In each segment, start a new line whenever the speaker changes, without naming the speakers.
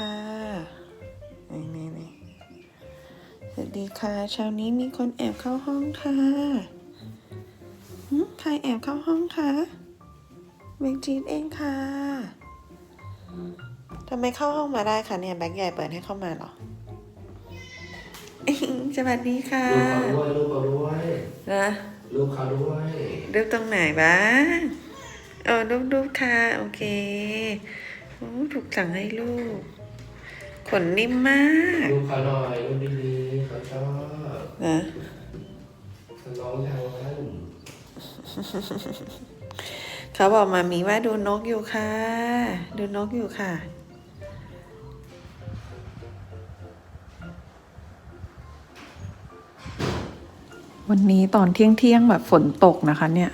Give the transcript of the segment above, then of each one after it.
ค่ะนี่นี่นี่สวัสดีค่ะเช้านี้มีคนแอบเข้าห้องค่ะหึใครแอบเข้าห้องคะเบกจีนเองค่ะทำไมเข้าห้องมาได้คะเนี่ยแบ็คใหญ่เปิดให้เข้ามาเหรอสวัสดีค่ะ
ลูกเขาด้วยลูกเขาด้วย
นะ
ลูกเขาด้วย
รูปตรงไหนบ้างเออรูปรูปค่ะ โอเคโอ้ถูกสั่งให้ลูก ขนนิ่มมาก
ลูกเขาหน่อยลูกดีๆเขาชอบ
นะ
น้องทางนั้น
เขาบอกมามีว่าดูนกอยู่ค่ะ ดูนกอยู่ค่ะ
วันนี้ตอนเที่ยงเที่ยงๆแบบฝนตกนะคะเนี่ย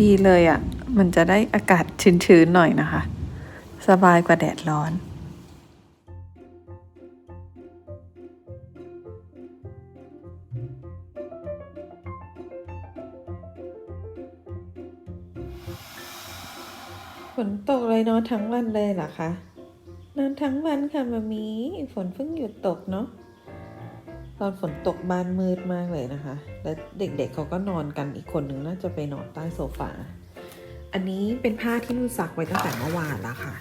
ดีเลยอะ่ะ มันจะได้อากาศชื้นๆหน่อยนะคะ สบายกว่าแดดร้อน
ฝนตกเลยเนอนทั้งวันเลยเหรอคะนอนทั้งวันค่ะมามีฝนเพิ่งหยุดตกเนาะตอนฝนตกบ้านมืดมากเลยนะคะ แล้วเด็กๆเขาก็นอนกันอีกคนหนึ่งน่าจะไปนอนใต้โซฟา อันนี้เป็นผ้าที่นุ่นซักไว้ตั้งแต่เมื่อวานแล้วค่ะ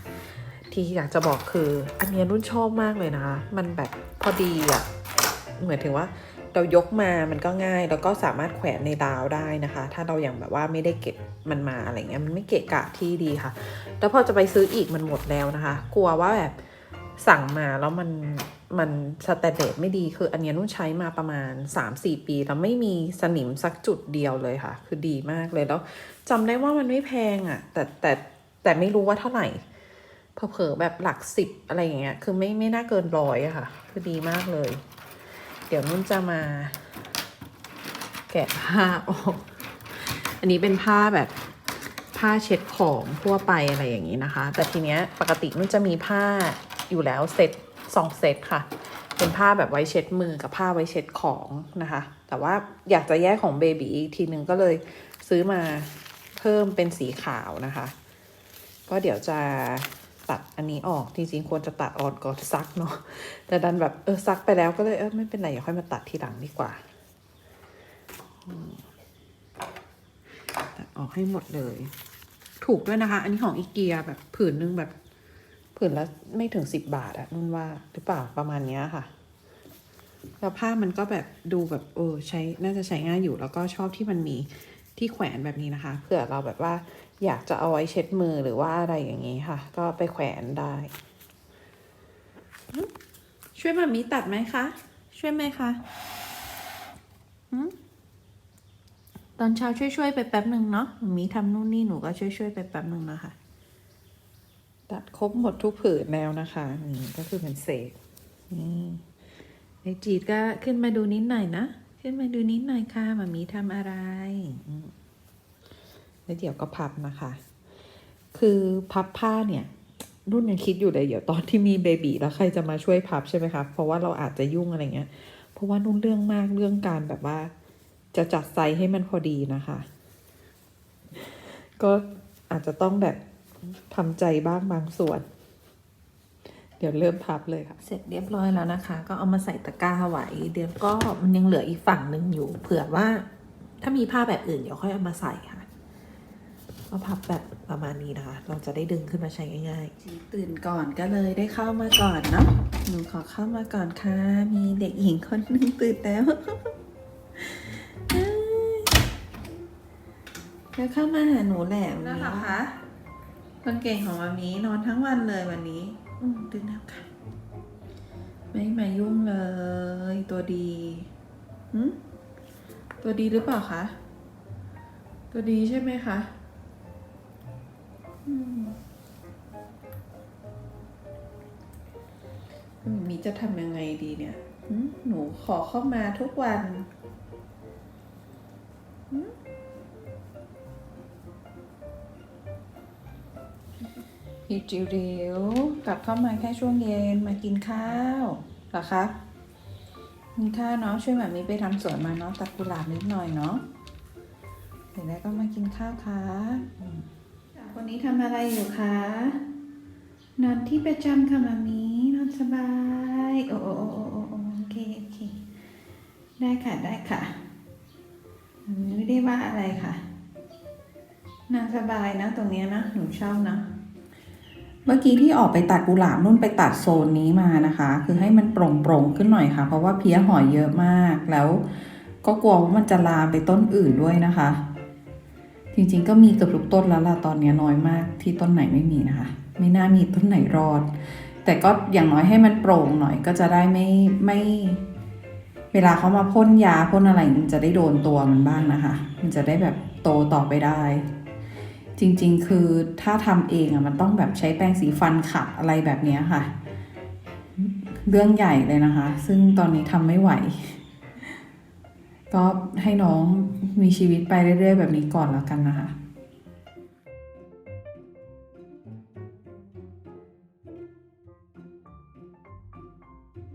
ที่อยากจะบอกคือ อันเนี้ยนุ่นชอบมากเลยนะคะ มันแบบพอดีอะเหมือนถึงว่าเรายกมามันก็ง่าย แล้วก็สามารถแขวนในดาวได้นะคะ ถ้าเราอย่างแบบว่าไม่ได้เก็บมันมาอะไรเงี้ย มันไม่เกะกะที่ดีค่ะ แล้วพอจะไปซื้ออีกมันหมดแล้วนะคะ กลัวว่าแบบสั่งมาแล้วมัน มันสแตนเดร์ดไม่ดีคืออันนี้นุ่นใช้มาประมาณ 3-4 ปี แล้วไม่มีสนิมสักจุดเดียวเลยค่ะ คือดีมากเลยแล้วจำได้ว่ามันไม่แพงอะ่ะ แต่แต่แต่ไม่รู้ว่าเท่าไหร่เผลอๆแบบหลักสิบอะไรอย่างเงี้ย คือไม่ไม่น่าเกินร้อยอะค่ะ คือดีมากเลย เดี๋ยวนุ่นจะมา แกะผ้าออกอันนี้เป็นผ้าแบบผ้าเช็ดของทั่วไปอะไรอย่างนี้นะคะ แต่ทีเนี้ยปกตินุ่นจะมีผ้าอยู่แล้วเซต สองเซตค่ะ เป็นผ้าแบบไว้เช็ดมือกับผ้าไว้เช็ดของนะคะ แต่ว่าอยากจะแยกของเบบีอีกทีนึงก็เลยซื้อมาเพิ่มเป็นสีขาวนะคะ ก็เดี๋ยวจะตัดอันนี้ออกจริงๆควรจะตัดออกก่อนซักเนาะแต่ดันแบบเออซักไปแล้วก็เลยเออไม่เป็นไรเดี๋ยวค่อยมาตัดทีหลังดีกว่าอืมตัดออกให้หมดเลย ถูกด้วยนะคะ อันนี้ของอีเกียแบบผืนนึงแบบ ผืนละไม่ถึงสิบบาทอะนุ่นว่าหรือเปล่าประมาณเนี้ยค่ะ แล้วผ้ามันก็แบบดูแบบเออใช้น่าจะใช้ง่ายอยู่แล้วก็ชอบที่มันมีที่แขวนแบบนี้นะคะเผื่อเราแบบว่าอยากจะเอาไว้เช็ดมือหรือว่าอะไรอย่างนี้ค่ะ ก็ไปแขวนได้ ช่วยมามีตัดไหมคะ ช่วยไหมคะหึตอนเช้าช่วยๆไปแป๊บหนึ่งเนาะมามีทำนู่นนี่หนูก็ช่วยๆไปแป๊บหนึ่งนะคะ ตัดครบหมดทุกผืนแล้วนะคะนี่ก็คือเป็นเศษนี่ไอจีดก็ขึ้นมาดูนิดหน่อยนะ ขึ้นมาดูนิดหน่อยค่ะมามีทำอะไรแล้วเดี๋ยวก็พับนะคะ คือพับผ้าเนี่ยรุ่นยังคิดอยู่เลยเดี๋ยวตอนที่มีเบบีแล้วใครจะมาช่วยพับใช่ไหมคะเพราะว่าเราอาจจะยุ่งอะไรเงี้ย เพราะว่านุ่นเรื่องมากเรื่องการแบบว่า จะจัดไซส์ให้มันพอดีนะคะ ก็อาจจะต้องแบบ ทำใจบ้างบางส่วน เดี๋ยวเริ่มพับเลยค่ะ เสร็จเรียบร้อยแล้วนะคะ ก็เอามาใส่ตะกร้าไว้เดี๋ยวก็มันยังเหลืออีกฝั่งหนึ่งอยู่ เผื่อว่า ถ้ามีผ้าแบบอื่นเดี๋ยวค่อยเอามาใส่ค่ะก็พับแบบประมาณนี้นะคะ เราจะได้ดึงขึ้นมาใช้ง่ายๆ ตื่นก่อนก็เลยได้เข้ามาก่อนเนาะ หนูขอเข้ามาก่อนค่ะ มีเด็กหญิงคนหนึงตื่นแล้วแล้วเข้ามาหาหนูแหละนะคะ คนเก่งของมามีนอนทั้งวันเลยวันนี้ อืมตื่นแล้วค่ะ ไม่มายุ่งเลย ตัวดีหืมตัวดีหรือเปล่าคะ ตัวดีใช่ไหมคะมีจะทำยังไงดีเนี่ย หนูขอเข้ามาทุกวัน พี่จิริวกลับเข้ามาแค่ช่วงเย็นมากินข้าวเหรอคะกินข้าวเนาะช่วยแบบนี้ไปทำสวนมาเนาะตัดกุหลาบนิดหน่อยเนาะเดี๋ยวแล้วก็มากินข้าวค่ะ
วันนี้ทำอะไรอยู่คะนอนที่ประจำค่ะมามีนอนสบายโอ้โอ้โอ้โอ้โอเคโอเคได้ค่ะได้ค่ะไม่ได้ว่าอะไรค่ะนอนสบายนะตรงนี้นะหนูชอบนะ
เมื่อกี้ที่ออกไปตัดกุหลาบนุ่นไปตัดโซนนี้มานะคะ คือให้มันโปร่งๆขึ้นหน่อยค่ะ เพราะว่าเพี้ยหอยเยอะมาก แล้วก็กลัวว่ามันจะลามไปต้นอื่นด้วยนะคะ จริงๆก็มีเกือบทุกต้นแล้วล่ะตอนนี้น้อยมากที่ต้นไหนไม่มีนะคะ ไม่น่ามีต้นไหนรอด แต่ก็อย่างน้อยให้มันโปร่งหน่อยก็จะได้ไม่ไม่ เวลาเขามาพ่นยาพ่นอะไรมันจะได้โดนตัวมันบ้างนะคะ มันจะได้แบบโตต่อไปได้ จริงๆ คือถ้าทำเองอะมันต้องแบบใช้แปรงสีฟันขัดอะไรแบบนี้ค่ะ เรื่องใหญ่เลยนะคะ ซึ่งตอนนี้ทำไม่ไหว ก็ให้น้องมีชีวิตไปเรื่อยๆ แบบนี้ก่อนแล้วกันนะคะ